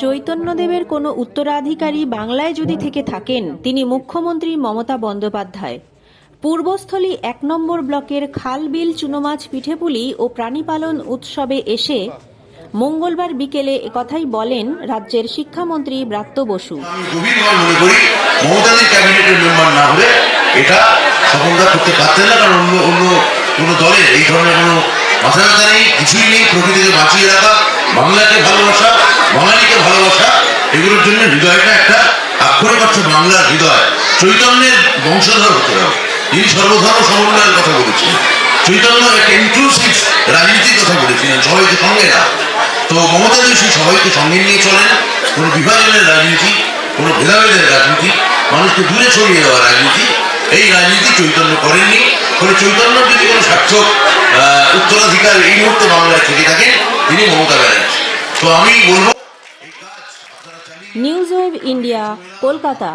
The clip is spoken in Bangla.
চৈতন্যদেবের কোনো উত্তরাধিকারী বাংলায় যদি থেকে থাকেন, তিনি মুখ্যমন্ত্রী মমতা বন্দ্যোপাধ্যায়। পূর্বস্থলী এক নম্বর ব্লকের খালবিল চুনোমাছ পিঠেপুলি ও প্রাণীপালন উৎসবে এসে মঙ্গলবার বিকেলে একথাই বলেন রাজ্যের শিক্ষামন্ত্রী ব্রাত্য বসু। অন্য কোনো দলের এই ধরনের কোনো মাথা নেই, কিছুই নেই, প্রকৃতিকে বাঁচিয়ে রাখা ভালোবাসা বাঙালিকে ভালোবাসা, এগুলোর জন্য হৃদয়টা একটা আক্ষরিক অর্থ বাংলার হৃদয়। চৈতন্যের বংশধর হতে হবে। যিনি সর্বধর্ম সমন্বয়ের কথা বলেছেন। চৈতন্য একটা ইনক্লুসিভ রাজনীতির কথা বলেছিলেন, সবাইকে সঙ্গে না। তো মমতা সেই সবাইকে সঙ্গে নিয়ে চলেন। কোনো বিভাজনের রাজনীতি, কোনো ভেদাভেদের রাজনীতি, মানুষকে দূরে সরিয়ে দেওয়ার রাজনীতি। এই রাজনীতি চৈতন্য করেননি। ফলে চৈতন্য যদি কোনো সার্থক উত্তরাধিকার এই মুহূর্তে বাংলায় থেকে থাকেন, তিনি নিউজ ওয়েব ইন্ডিয়া কলকাতা